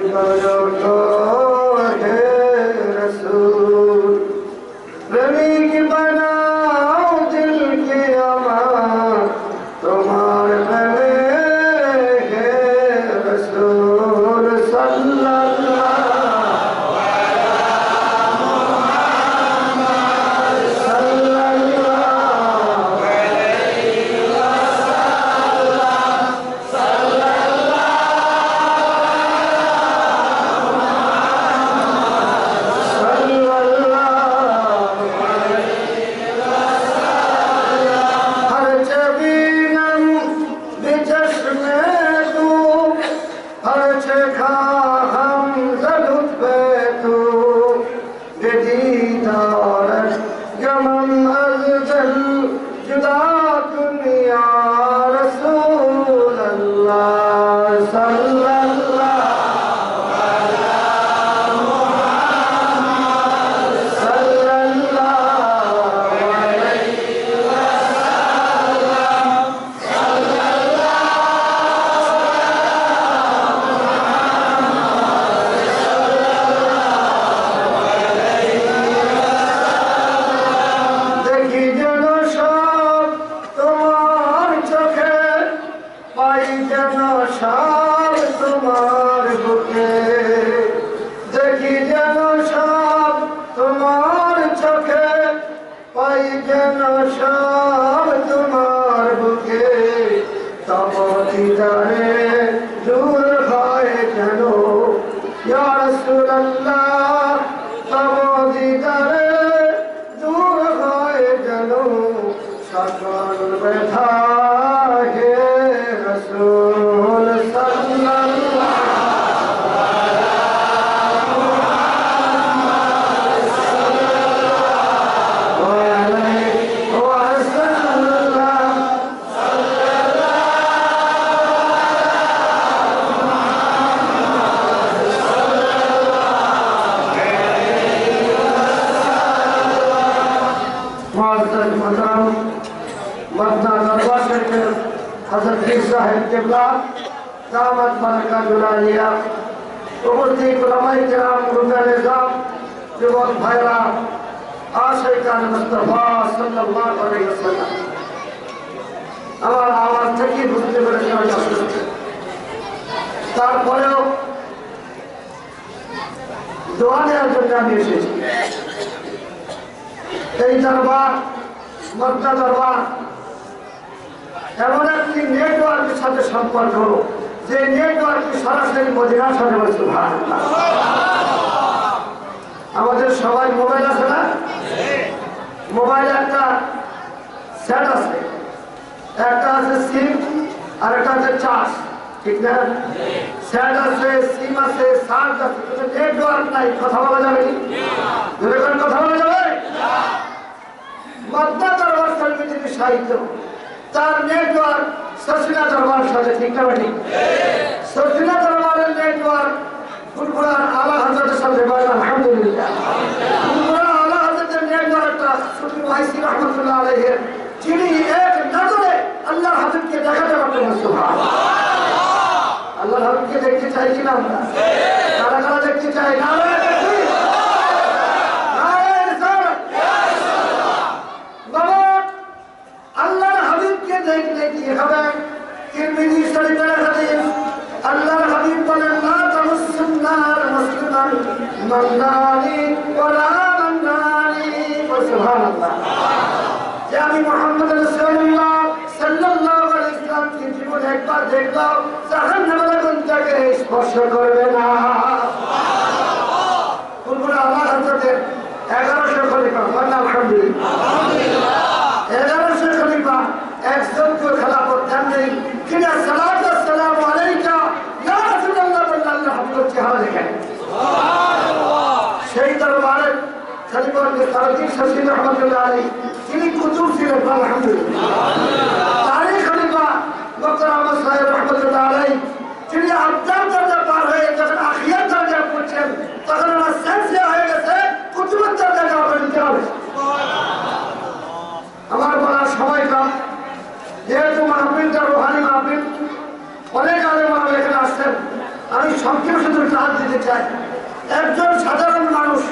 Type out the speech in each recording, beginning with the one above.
দূর পাই যেন সব তোমার বুকে তব দিদারে साहिब किबला दामत बरकत दुलालिया উপস্থিত ওলামাই কেরাম রুকান নিজাম যুবক ভাইরা আশিকান মুস্তাফা সাল্লাল্লাহু আলাইহি ওয়াসাল্লাম আমার আওয়াজ থেকে বুঝতে পেরেছি আমি আসলে তারপরেও দোয়া নেওয়ার জন্য আমি এসেছি এই দরবার মক্কা দরবার এমন একটি নেটওয়ার্কের সাথে সম্পর্ক যে নেটওয়ার্কটি সরাসরি মদিনার সাথে বলছে আমাদের সবাই মোবাইল আছে না? মোবাইল একটা সেট আছে। একটা আছে সিম আর একটা আছে চার্জ ঠিক না? সেট আছে সিম আছে চার্জ আছে কিন্তু নেটওয়ার্ক নাই কথা বলা যাবে কি? কথা বলা যাবে? দরবার সাহেবের সাহিত্য? তার নেটওয়ার্ক সসিনা দরবার সাথে, ঠিক না ঠিক সসিনা দরবারের নেটওয়ার্ক ফুলপুরার আলা হজরতের সাথে বলেন আলহামদুলিল্লাহ। ফুলপুরা আলা হজরতের নেটওয়ার্কটা সুফি ওয়াইসি রহমতুল্লাহ আলাইহির। যিনি এক নজরে আল্লাহর হাবিবকে দেখাতে পারতেন সুবহান আল্লাহর হাবিবকে দেখতে চাই কিনা আমরা? কারা কারা দেখতে চাই? না বাবা আল্লাহর হাবিবকে হবে তিরমিজি শরীফের হাদিস আল্লাহর হাবিব বলেন না তামুসুন্নার মুসলিমান মান্নানি ওয়ালা মান্নানি সুবহানাল্লাহ। যে আমি মুহাম্মদ রাসূলুল্লাহ সাল্লাল্লাহু আলাইহি ওয়াসাল্লামকে জীবনে একবার দেখলাম, জাহান্নামের স্পর্শ করবে না। দেওবন্দি সারদিন শশী রহমতুল্লাহ আলী তিনি কুতুব ছিলেন আলহামদুলিল্লাহ তারই খলিফা ডক্টর আহমদ সাহেব রহমতুল্লাহ আলাই তিনি আবদার দরজা পার হয়ে যখন আখিয়ার দরজা পড়ছেন তখন ওনার সেন্সে হয়ে গেছে কুতুবের দরজা যাওয়া নিতে হবে আমার বলার সময় কম যেহেতু মাহফিলটা রোহানি মাহফিল অনেক আগে মানুষ এখানে আসছেন আমি সংক্ষেপে শুধু কাজ দিতে চাই একজন সাধারণ মানুষ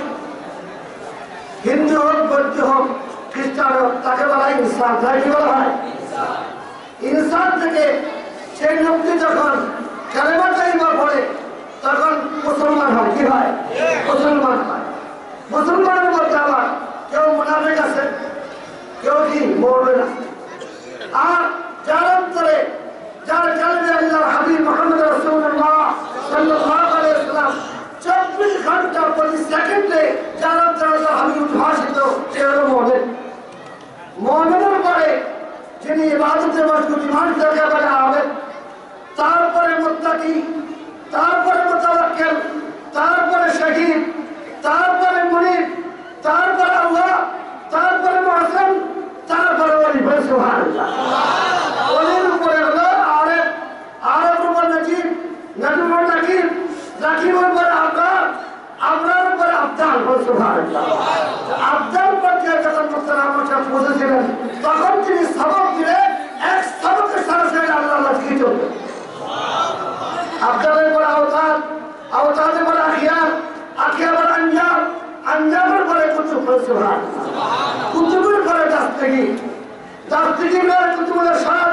হিন্দু হোক বৌদ্ধ হোক খ্রিস্টান হোক তাকে বলা হয় ইনসান তাই কি বলা হয় ইনসান থেকে সেই লোকটি যখন কালেমা চাইবা পড়ে তখন মুসলমান হয় কি হয় মুসলমান হয় মুসলমানের মধ্যে আবার কেউ মুনাফিক আছে কেউ কি মরবে না। আর যার অন্তরে, যার কালবে আল্লাহ হাবিব মোহাম্মদ রাসূলুল্লাহ সাল্লাল্লাহু আলাইহি ওয়াসাল্লাম 24 ঘণ্টা প্রতি সেকেন্ডে যার অন্তরে আল্লাহ হাবিব উদ্ভাসিত, সে হলো মুমিন। মুমিনের পরে যিনি ইবাদতে মশগুল ইমান থেকে বলে আবেদ তারপরে মুত্তাকি, তারপরে মুতাওয়াক্কিল, তারপরে শহীদ, তারপরে মুনিব, তারপরে আল্লাহ তারপরে মুহসিন তারপরে ওলি ভাই সুবহানাল্লাহ ওলির উপরে হলো আরেফ আরেফ উপর নজিব নজিব উপর নাকিব নাকিবের উপরে আবদার আবদার উপরে আবদার ভাই সুবহানাল্লাহ আবদার পর্যায়ে যখন মুস্তারা মোশা পৌঁছেছিলেন তখন তিনি সবক দিলে এক সবকের সরাসরি আল্লাহ আল্লাহ কি চলবে আবদারের পরে আওতাদ আওতাদের পরে আখিয়ার আখিয়ার পরে আঞ্জাম আঞ্জামের পরে কুতুব সুবহান কুতুবের পরে দাস্তিগি দাস্তিগি পরে কুতুবের সাথ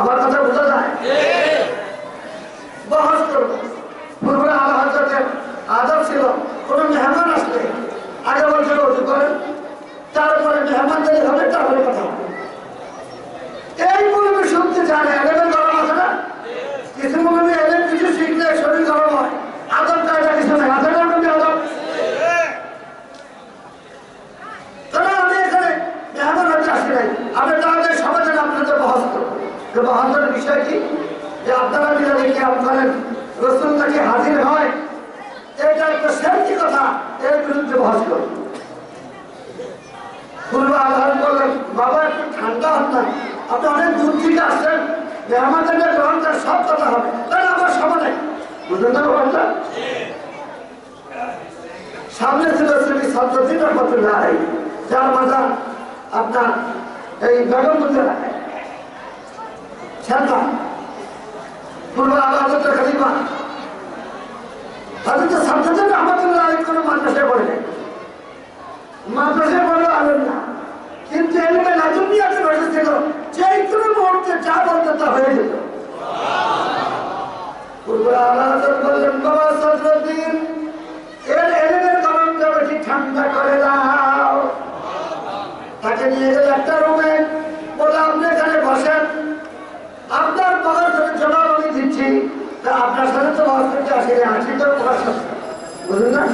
আমার কথা বোঝা যায়? বহস করব পূর্বে আল্লাহ হজরতের ছিল কোনো মেহমান আসলে আগে বলছিল উজু করেন তারপরে মেহমানদারি হবে তারপরে কথা হবে এই পূর্বে শুনতে জানে এলেমের গরম আছে না কিছু মনে এলেম কিছু শিখলে শরীর গরম হয় আদব কায়দা কিছু নেই আছে না আপনি আদব তাহলে আমি এখানে মেহমান হচ্ছে আসি নাই আমি তাহলে সবাই যেন আপনাদের বহস করব যে বহসের বিষয় কি যে আপনারা মিলে কি আপনাদের রসুল নাকি হাজির হয়। এটা একটা সেফটি কথা, এর বিরুদ্ধে বহস করব পূর্ব আধার বললেন বাবা, একটু ঠান্ডা হন না আপনি অনেক দূর থেকে আসছেন। মেহমানদের গ্রহণ করার সব কথা হবে। তাহলে আমার সময় বুঝলেন না ব্যাপারটা? সামনে ছিল যার আপনার এই এলাকায় ছেন্দা পূর্ব আলাদা খালিমা তাদের তো সন্তোষী রহমতুল্লাহ কোনো মাদ্রাসায় পড়ে। মাদ্রাসায় পড়ল আলেন না। কিন্তু এলিমে লাজুমিয়াতে বসেছিল যে কোনো মুহূর্তে যা বলতে তা হয়ে যেত। পূর্বে আল্লাহ বললেন, বাবা সদরুদ্দিন এর এলিমের গরম ঠিক ঠান্ডা করে দাও। তাকে নিয়ে গেলে একটা রুমে বলে আপনি এখানে বসেন আপনার বলার জন্য জবাব আমি দিচ্ছি তা আপনার সাথে তো বস তো বুঝলেন না?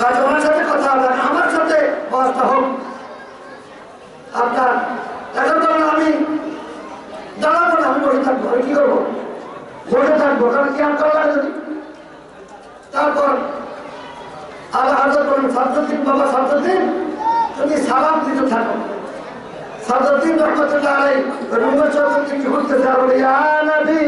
কাজ ওনার সাথে কথা হবে আমার সাথে বসটা হোক। আপনার, এখন ধরুন আমি দাঁড়াবো না, আমি বসে থাকব, আমি কি করব? বসে থাকব, কারণ কি আমি করা তারপর আল্লাহ হাজার করুন সাদ্দুদ্দিন বাবা সাদ্দুদ্দিন তুমি সালাম দিতে থাকো। সাদ্দুদ্দিন রহমতুল্লাহ আলাই রুমে চৌধুরী কি ঘুরতে যাব ইয়া নবী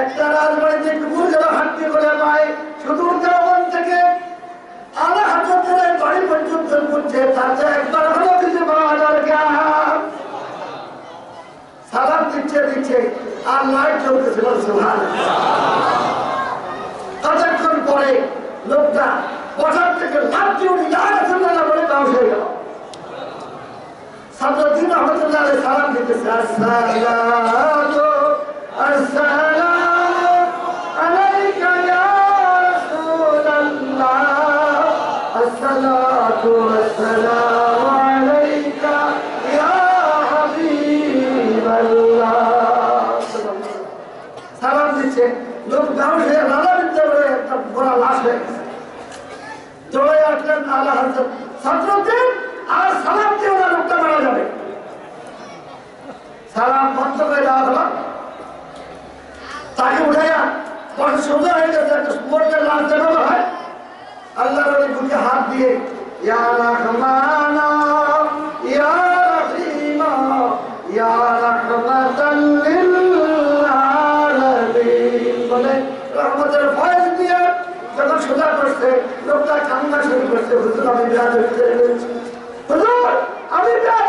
একটা রাজবাড়িতে কুকুর গেল হাড্ডি করে পায় শুধু উত্তরবন থেকে আলা হাজতের এই বাড়ি পর্যন্ত করছে তাতে একবার হলো কিছু পাওয়া দরকার সালাম দিচ্ছে দিচ্ছে, আর লাইট চলতেছিল সুহান কতক্ষণ পরে লোকটা পথার থেকে লাভ উঠে, যা রাসূলুল্লাহ বলে কাউ হয়ে গেল। সালাম দিতেছে, আসসালামু সালাম বন্ধ করে দেওয়া তাকে উঠাইয়া বড় সোজা হয়ে গেছে সুবর্ণের লাশ দেখানো হয় আল্লাহ রবি বুকে হাত দিয়ে লোকটা কান্না শুরু করছে, হুজুর আমি বিরাজ ফেলেছি হুজুর আমি বিরাজ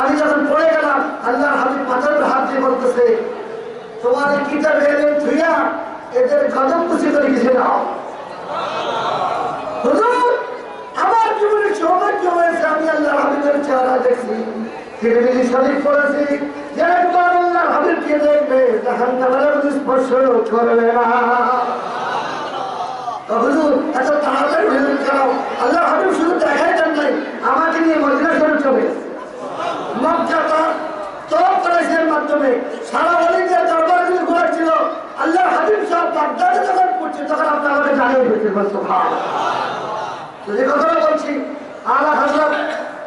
আমি যখন পড়ে গেলাম, আল্লাহ হাবিব মাথার হাত দিয়ে বলতেছে, তোমার কিতাব এলেন ধুইয়া, এদের গজব খুশি করে গেছে নাও আমার জীবনে সৌভাগ্য হয়েছে, আমি আল্লাহ হাবিবের চেহারা দেখছি। তিরমিজি শরীফ পড়েছি যে একবার আল্লাহ হাবিবকে দেখবে তখন তাহলে স্পর্শ করবে না। আল্লাহ হাবিব শুধু দেখাই দেন নাই, আমাকে নিয়ে মদিনা শরীফ চলে গেছে। তার তরফ করেছেন মাধ্যমে সারা অলিদের দরবারগুলি ঘুরাচ্ছিল আল্লাহ হাবিব সব বাগদাদে যখন পড়ছে, তখন আপনি আমাকে জানিয়ে দিয়েছেন যে কথাটা বলছি, আলা হাজরত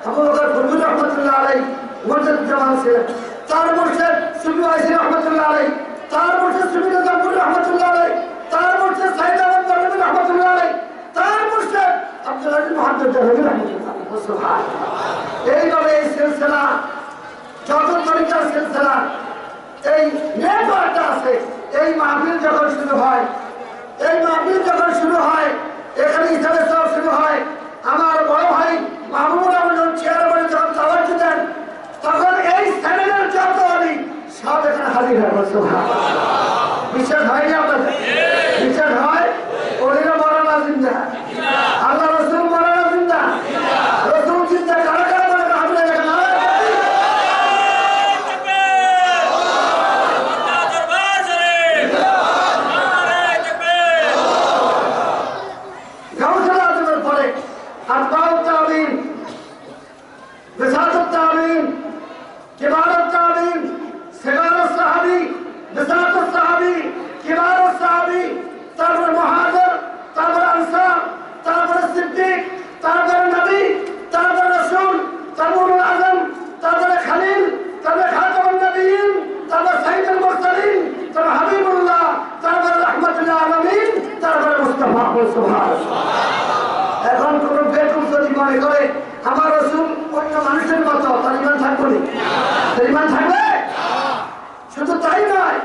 আবু বকর ফরগুল রহমতুল্লাহ আলাই মুর্শিদ জামান ছিলেন। তার মুর্শিদ সুবি আইসি রহমতুল্লাহ আলাই তার মুর্শিদ সুবি জামপুর রহমতুল্লাহ আলাই তার মুর্শিদ সাইদ আহমদ বরমি রহমতুল্লাহ আলাই তার মুর্শিদ আব্দুল আজিজ মুহাম্মদ জাহাবি রহমতুল্লাহ সুবহান এইভাবে এই সিলসিলা যত সিলসিলা, এই নেটওয়ার্কটা আছে। এই মাহফিল যখন শুরু হয়, এই মাহফিল যখন শুরু হয়, এখানে ইসলামের সব শুরু হয়, আমার বড় ভাই মাহমুদ আহমদ চেয়ার বলে যখন দাওয়াত দেন তখন এই চ্যানেলের যত আমি সব এখানে হাজির হয় বলছো বিশ্বাস হয়নি আপনাদের इमारत का अमीर सिगारत साहबी निज़ाम ইমান থাকবে? শুধু তাই। নয়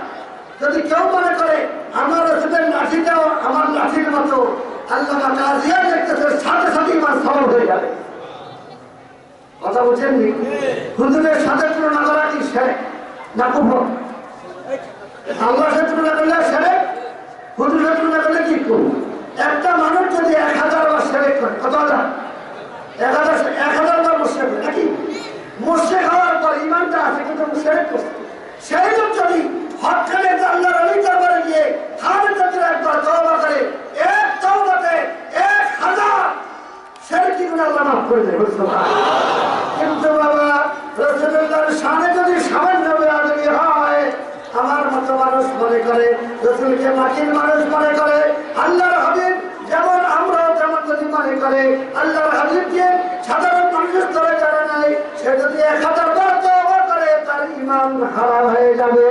যদি কেউ মনে করে আমার রসুলের লাঠিটাও আমার লাঠির মতো আল্লাহ কাজিয়া দেখতেছে সাথে সাথে ইমান সবল হয়ে যাবে। কথা বলছেন নি হুজুরের সাথে তুলনা করা কি সেরে না কুফর? আল্লাহর সাথে তুলনা করলে সেরে হুজুরের তুলনা করলে কি করব একটা মানুষ যদি এক হাজার বার সেরেক করে কত হাজার? এক হাজার এক হাজার বার করে নাকি? মুসলেক হওয়ার পর ইমানটা আছে, কিন্তু করছে। সেই লোক যদি হকালে আল্লাহর অলি দরবারে গিয়ে হার যদি একবার তওবা করে, এক তওবাতে এক হাজার সেরেক কি করে আল্লাহ মাফ করে দেয় কিন্তু বাবা রসুল্লাহর সামনে যদি সামান্য বেয়াদবি হয়, আমার মতো মানুষ মনে করে, রসুলকে মাটির মানুষ মনে করে, আল্লাহর হাবিব যেমন আমরাও যেমন যদি মনে করে, আল্লাহর হাবিবকে সাধারণ মানুষের স্তরে জানা নাই সে যদি এক হাজার বার তওবা করে তার ইমান হয়ে যাবে।